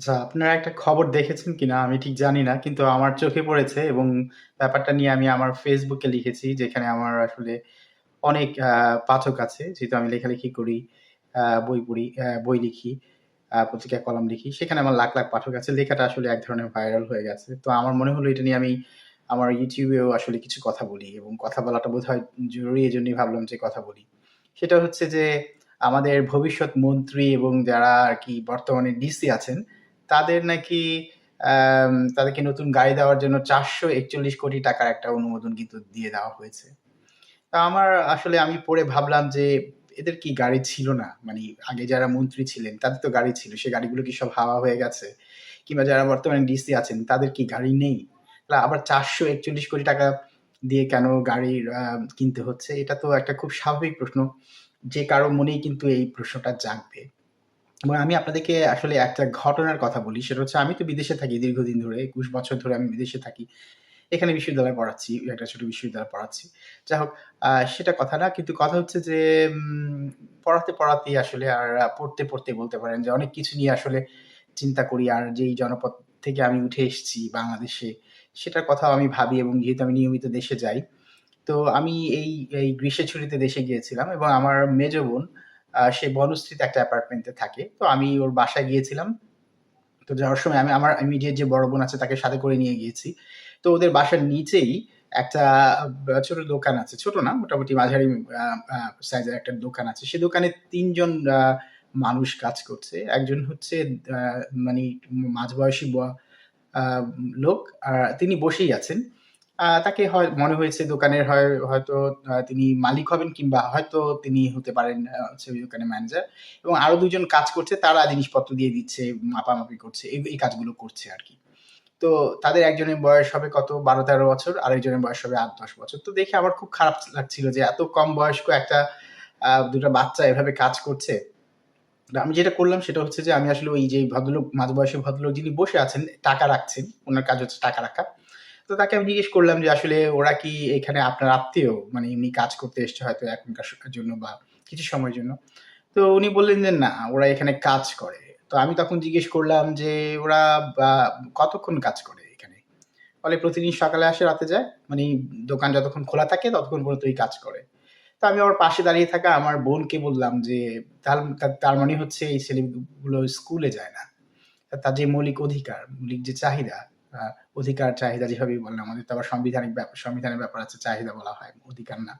আচ্ছা, আপনারা একটা খবর দেখেছেন কিনা আমি ঠিক জানি না। কিন্তু আমার চোখে পড়েছে এবং ব্যাপারটা নিয়ে আমি আমার ফেসবুকে লিখেছি যেখানে আমার আসলে অনেক পাঠক আছে। যেহেতু আমি লেখালেখি করি, বই পড়ি, বই লিখি, আ পত্রিকায় কলাম লিখি। সেখানে আমার লাখ, লাখ পাঠক আছে। লেখাটা আসলে এক ধরনের ভাইরাল হয়ে গেছে। তো আমার মনে হলো এটা নিয়ে আমি আমার ইউটিউবেও আসলে কিছু কথা বলি এবং কথা বলাটা বোধহয় জরুরি এজন্যই ভাবলাম যে কথা বলি। সেটা হচ্ছে যে আমাদের ভবিষ্যৎ মন্ত্রী এবং যারা আর কি বর্তমানে ডিসি আছেন, তাদের নাকি তাদেরকে নতুন গাড়ি দেওয়ার জন্য ৳৪৪১,০০,০০,০০০ একটা অনুমোদন কিন্তু দিয়ে দেওয়া হয়েছে। তা আমার আসলে আমি পড়ে ভাবলাম যে এদের কি গাড়ি ছিল না? মানে আগে যারা মন্ত্রী ছিলেন তাদের তো গাড়ি ছিল। সে গাড়িগুলো কি সব হাওয়া হয়ে গেছে? কিংবা যারা বর্তমানে ডিসি আছেন তাদের কি গাড়ি নেই? আবার চারশো একচল্লিশ কোটি টাকা দিয়ে কেন গাড়ির আ কিনতে হচ্ছে? এটা তো একটা খুব স্বাভাবিক প্রশ্ন। যে কারও মনেই কিন্তু এই প্রশ্নটা জাগবে। এবং আমি আপনাদেরকে আসলে একটা ঘটনার কথা বলি। সেটা হচ্ছে আমি তো বিদেশে থাকি দীর্ঘদিন ধরে। ২১ বছর ধরে আমি বিদেশে থাকি। এখানে বিশ্ববিদ্যালয়ে পড়াচ্ছি। একটা ছোট বিশ্ববিদ্যালয়ে পড়াচ্ছি। যাই হোক সেটা কথা না। কিন্তু কথা হচ্ছে যে পড়াতে, পড়াতেই আসলে আর পড়তে, পড়তে বলতে পারেন যে অনেক কিছু নিয়ে আসলে চিন্তা করি। আর যেই জনপদ থেকে আমি উঠে এসেছি বাংলাদেশে, সেটার কথাও আমি ভাবি এবং যেহেতু আমি নিয়মিত দেশে যাই। তো আমি এই, এই গ্রীষ্মের ছুটিতে দেশে গিয়েছিলাম এবং আমার মেজ বোন সে বনশ্রীতে একটা অ্যাপার্টমেন্টে থাকে। তো আমি ওর বাসায় গিয়েছিলাম। তো যাওয়ার সময় আমি আমার ইমিডিয়েট যে বড় বোন আছে তাকে সাথে করে নিয়ে গিয়েছি। তো ওদের বাসার নিচেই একটা ছোট দোকান আছে। ছোট না, মোটামুটি মাঝারি সাইজের একটা দোকান আছে। সে দোকানে ৩ জন মানুষ কাজ করছে। একজন হচ্ছে মানে মাঝবয়সী লোক। আর তিনি বসেই আছেন। তাকে হয় মনে হয়েছে দোকানের হয় হয়তো তিনি মালিক হবেন কিংবা হয়তো তিনি হতে পারেন হচ্ছে ওই দোকানের ম্যানেজার। এবং আরও ২ জন কাজ করছে। তারা জিনিসপত্র দিয়ে দিচ্ছে, মাপামাপি করছে। এই, কাজগুলো করছে আর কি তো তাদের একজনের বয়স হবে কত ১২-১৩ বছর, আরেকজনের বয়স হবে আট দশ বছর। তো দেখে আমার খুব খারাপ লাগছিল যে এত কম বয়স্ক একটা আ ২ টা বাচ্চা এভাবে কাজ করছে। আমি যেটা করলাম সেটা হচ্ছে যে আমি আসলে ওই যে ভদ্রলোক মাঝবয়সী ভদ্রলোক যিনি বসে আছেন, টাকা রাখছেন। ওনার কাজ হচ্ছে টাকা রাখা। তো তাকে আমি জিজ্ঞেস করলাম যে আসলে ওরা কি এখানে আপনার আত্মীয়? মানে এমনি কাজ করতে এসছে হয়তো এখনকার জন্য বা কিছু সময়ের জন্য। তো উনি বললেন যে, "না, ওরা এখানে কাজ করে।" তো আমি তখন জিজ্ঞেস করলাম যে, "ওরা কতক্ষণ কাজ করে এখানে?" বলে, "প্রতিদিন সকালে আসে, রাতে যায়। মানে দোকান যতক্ষণ খোলা থাকে ততক্ষণ পর্যন্তই কাজ করে।" তো আমি ওর পাশে দাঁড়িয়ে থাকা আমার বোনকে বললাম যে, "তার মানে হচ্ছে এই ছেলেগুলো স্কুলে যায় না। তার যে মৌলিক অধিকার, মৌলিক যে চাহিদা, অধিকার চাহিদা যেভাবেই বলেন আমাদের তো আবার সাংবিধানিক সংবিধানের ব্যাপার আছে, চাহিদা বলা হয়, অধিকার না।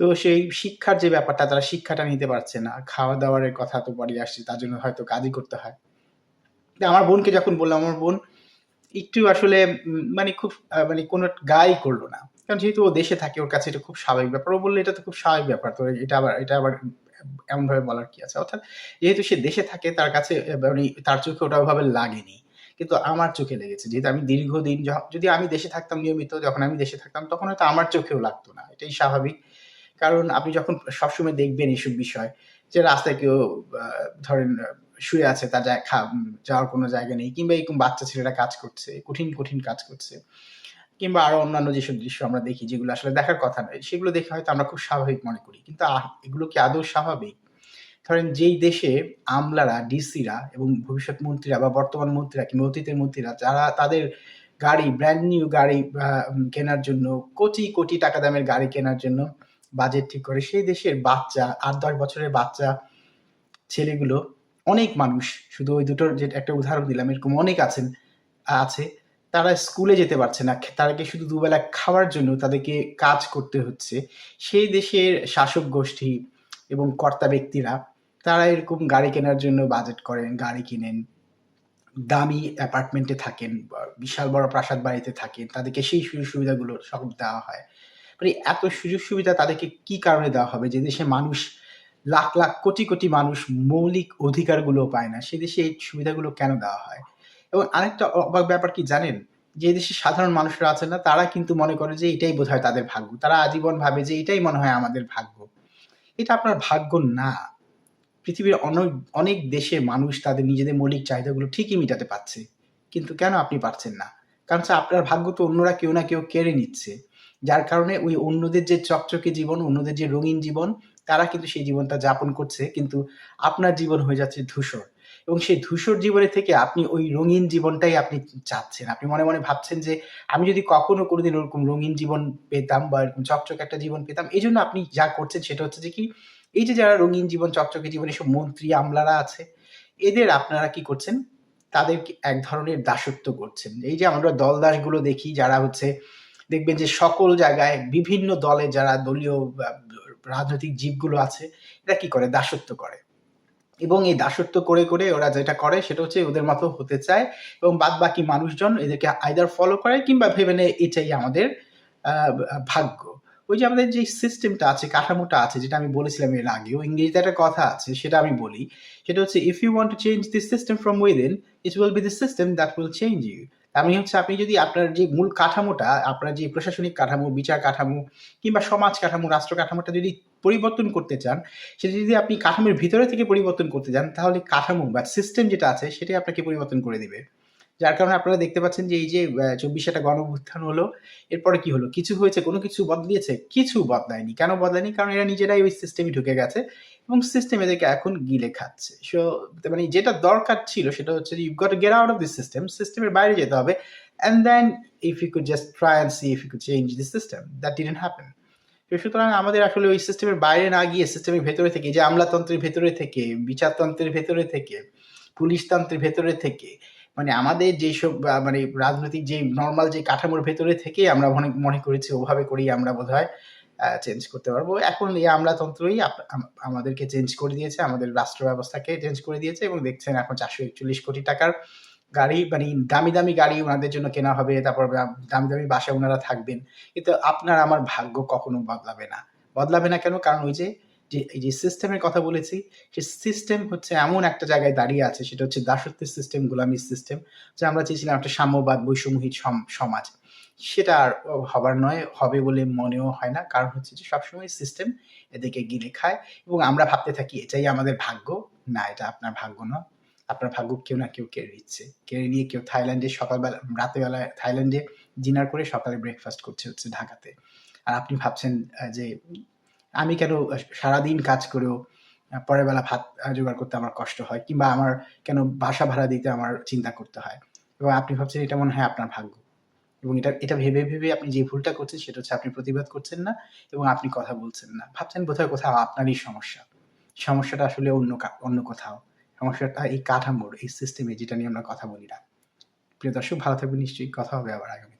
তো সেই শিক্ষার যে ব্যাপারটা তারা শিক্ষাটা নিতে পারছে না। খাওয়া-দাওয়ার কথা তো পরেই আসছে। তার জন্য হয়তো কাজই করতে হয়। আমার বোনকে যখন বললাম, আমার বোন একটু আসলে মানে খুব মানে কোন গাই করল না। কারণ যেহেতু ও দেশে থাকে ওর কাছে এটা খুব স্বাভাবিক ব্যাপার। ও বলল, "এটা তো খুব স্বাভাবিক ব্যাপার। তো এটা আবার এটা আবার এমনভাবে বলার কি আছে?" অর্থাৎ যেহেতু সে দেশে থাকে তার কাছে মানে তার চোখে ওটা ওভাবে লাগেনি। কিন্তু আমার চোখে লেগেছে। যেহেতু আমি দীর্ঘদিন যদি আমি দেশে থাকতাম নিয়মিত, যখন আমি দেশে থাকতাম তখন হয়তো আমার চোখেও লাগতো না। এটাই স্বাভাবিক। কারণ আপনি যখন সবসময় দেখবেন এসব বিষয় যে রাস্তায় কেউ ধরেন শুয়ে আছে, তার যাওয়ার কোনো জায়গা নেই কিংবা এরকম বাচ্চা ছেলেরা কাজ করছে, কঠিন, কঠিন কাজ করছে। কিংবা আরও অন্যান্য যেসব দৃশ্য আমরা দেখি যেগুলো আসলে দেখার কথা নয়, সেগুলো দেখে হয়তো আমরা খুব স্বাভাবিক মনে করি। কিন্তু এগুলো কি আদৌ স্বাভাবিক? ধরেন যেই দেশে আমলারা, ডিসিরা এবং ভবিষ্যৎ মন্ত্রীরা বা বর্তমান মন্ত্রীরা কিংবা অতীতের মন্ত্রীরা যারা তাদের গাড়ি ব্র্যান্ড নিউ গাড়ি কেনার জন্য কোটি, কোটি টাকা দামের গাড়ি কেনার জন্য বাজেট ঠিক করে, সেই দেশের বাচ্চা ৮-১০ বছরের বাচ্চা ছেলেগুলো অনেক মানুষ শুধু ওই দুটোর যে একটা উদাহরণ দিলাম এরকম অনেক আছেন আছে। তারা স্কুলে যেতে পারছে না। তাদেরকে শুধু দুবেলা খাওয়ার জন্য তাদেরকে কাজ করতে হচ্ছে। সেই দেশের শাসক গোষ্ঠী এবং কর্তা ব্যক্তিরা তারা এরকম গাড়ি কেনার জন্য বাজেট করেন, গাড়ি কিনেন। দামি অ্যাপার্টমেন্টে থাকেন, বিশাল বড় প্রাসাদ বাড়িতে থাকেন। তাদেরকে সেই সুযোগ সুবিধাগুলো সব দেওয়া হয়। মানে এত সুযোগ সুবিধা তাদেরকে কি কারণে দেওয়া হবে? যে দেশে মানুষ লাখ, লাখ কোটি, কোটি মানুষ মৌলিক অধিকারগুলোও পায় না। সে দেশে এই সুবিধাগুলো কেন দেওয়া হয়? এবং আরেকটা অবাক ব্যাপার কি জানেন? যে দেশে সাধারণ মানুষরা আছেন না তারা কিন্তু মনে করে যে এটাই বোধহয় তাদের ভাগ্য। তারা আজীবন ভাবে যে এটাই মনে হয় আমাদের ভাগ্য। এটা আপনার ভাগ্য না। পৃথিবীর অনেক, অনেক দেশের মানুষ তাদের নিজেদের মৌলিক চাহিদাগুলো ঠিকই মিটাতে পারছে। কিন্তু কেন আপনি পারছেন না? কারণ হচ্ছে আপনার ভাগ্য তো অন্যরা কেউ না কেউ কেড়ে নিচ্ছে। যার কারণে ওই অন্যদের যে চকচকে জীবন, অন্যদের যে রঙিন জীবন, তারা কিন্তু সেই জীবনটা যাপন করছে। কিন্তু আপনার জীবন হয়ে যাচ্ছে ধূসর। এবং সেই ধূসর জীবনে থেকে আপনি ওই রঙিন জীবনটাই আপনি চাচ্ছেন। আপনি মনে, মনে ভাবছেন যে আমি যদি কখনো কোনোদিন ওরকম রঙিন জীবন পেতাম বা এরকম চকচকে একটা জীবন পেতাম, এজন্য আপনি যা করছেন সেটা হচ্ছে যে কি, এই যে যারা রঙিন জীবন, চকচকে জীবন এসব মন্ত্রী, আমলারা আছে, এদের আপনারা কি করছেন? তাদেরকে এক ধরনের দাসত্ব করছেন। এই যে আমরা দলদাসগুলো দেখি যারা হচ্ছে দেখবেন যে সকল জায়গায় বিভিন্ন দলে যারা দলীয় রাজনৈতিক জীবগুলো আছে, এরা কি করে? দাসত্ব করে। এবং এই দাসত্ব করে, করে ওরা যেটা করে সেটা হচ্ছে ওদের মতো হতে চায় এবং বাদবাকি মানুষজন এদেরকে আইদার ফলো করে কিংবা ভেবে নেয় এটাই আমাদের ভাগ্য। ওই যে আমাদের যে সিস্টেমটা আছে, কাঠামোটা আছে যেটা আমি বলেছিলাম এর আগেও, ইংরেজিতে একটা কথা আছে সেটা আমি বলি। সেটা হচ্ছে "If you want to change the system from within, it will be the system that will change you" তার মানে হচ্ছে আপনি যদি আপনার যে মূল কাঠামোটা, আপনার যে প্রশাসনিক কাঠামো, বিচার কাঠামো কিংবা সমাজ কাঠামো, রাষ্ট্র কাঠামোটা যদি পরিবর্তন করতে চান, সেটা যদি আপনি কাঠামোর ভিতরে থেকে পরিবর্তন করতে চান, তাহলে কাঠামো বা সিস্টেম যেটা আছে সেটাই আপনাকে পরিবর্তন করে দিবে। যার কারণে আপনারা দেখতে পাচ্ছেন যে এই যে ২৪ একটা গণঅভ্যুত্থান হলো, এরপরে কি হলো? কিছু হয়েছে, কোনো কিছু বদলিয়েছে? কিছু বদলায়নি। কেন বদলায়নি? কারণ এরা নিজেরাই ওই সিস্টেমে ঢুকে গেছে এবং সিস্টেম এদেরকে এখন গিলে খাচ্ছে। সো মানে যেটা দরকার ছিল সেটা হচ্ছে "You've got to get out of this সিস্টেমের বাইরে যেতে হবে। And then if you could just and see if you could change the system. That didn't happen. তো সুতরাং আমাদের আসলে ওই সিস্টেমের বাইরে না গিয়ে সিস্টেমের ভেতরে থেকে, যে আমলাতন্ত্রের ভেতরে থেকে, বিচারতন্ত্রের ভেতরে থেকে, পুলিশতন্ত্রের ভেতরে থেকে, মানে আমাদের যেসব মানে রাজনৈতিক যে নর্মাল যে কাঠামোর ভেতরে থেকে আমরা মনে মনে করেছি ওভাবে করেই আমরা বোধহয় আ চেঞ্জ করতে পারব। এখন এই আমলাতন্ত্রই আমাদেরকে চেঞ্জ করে দিয়েছে, আমাদের রাষ্ট্র ব্যবস্থাকে চেঞ্জ করে দিয়েছে এবং দেখছেন এখন ৳৪৪১ টাকার গাড়ি মানে দামি, দামি গাড়ি ওনাদের জন্য কেনা হবে। তারপর দামি, দামি বাসায় ওনারা থাকবেন। কিন্তু আপনার আমার ভাগ্য কখনো বদলাবে না। বদলাবে না কেন? কারণ ওই যে, যে এই যে সিস্টেমের কথা বলেছি, সে সিস্টেম হচ্ছে এমন একটা জায়গায় দাঁড়িয়ে আছে সেটা হচ্ছে দাসত্বের সিস্টেম, গোলামির সিস্টেম। যে আমরা চেয়েছিলাম একটা সাম্যবাদ, বৈষম্যহীন সম সমাজ। সেটা আর হবার নয়, হবে বলে মনেও হয় না। কারণ হচ্ছে যে সবসময় সিস্টেম এদিকে গিলে খায় এবং আমরা ভাবতে থাকি এটাই আমাদের ভাগ্য। না, এটা আপনার ভাগ্য নয়। আপনার ভাগ্য কেউ না কেউ কেড়ে নিচ্ছে। কেড়ে নিয়ে কেউ থাইল্যান্ডে সকালবেলা রাতের বেলায় থাইল্যান্ডে ডিনার করে সকালে ব্রেকফাস্ট করছে হচ্ছে ঢাকাতে। আর আপনি ভাবছেন যে আমি কেন সারাদিন কাজ করেও পরের বেলা ভাত জোগাড় করতে আমার কষ্ট হয় কিংবা আমার কেন বাসা ভাড়া দিতে আমার চিন্তা করতে হয়। এবং আপনি ভাবছেন এটা মনে হয় আপনার ভাগ্য। এবং এটা এটা ভেবে, ভেবে আপনি যে ভুলটা করছেন সেটা হচ্ছে আপনি প্রতিবাদ করছেন না এবং আপনি কথা বলছেন না। ভাবছেন বোধহয় কোথাও আপনারই সমস্যা। সমস্যাটা আসলে অন্য অন্য কোথাও। সমস্যাটা এই কাঠামোর, এই সিস্টেমে যেটা নিয়ে আমরা কথা বলি না। প্রিয় দর্শক ভালো থাকবেন নিশ্চয়ই। কথা হবে আবার আগামীতে।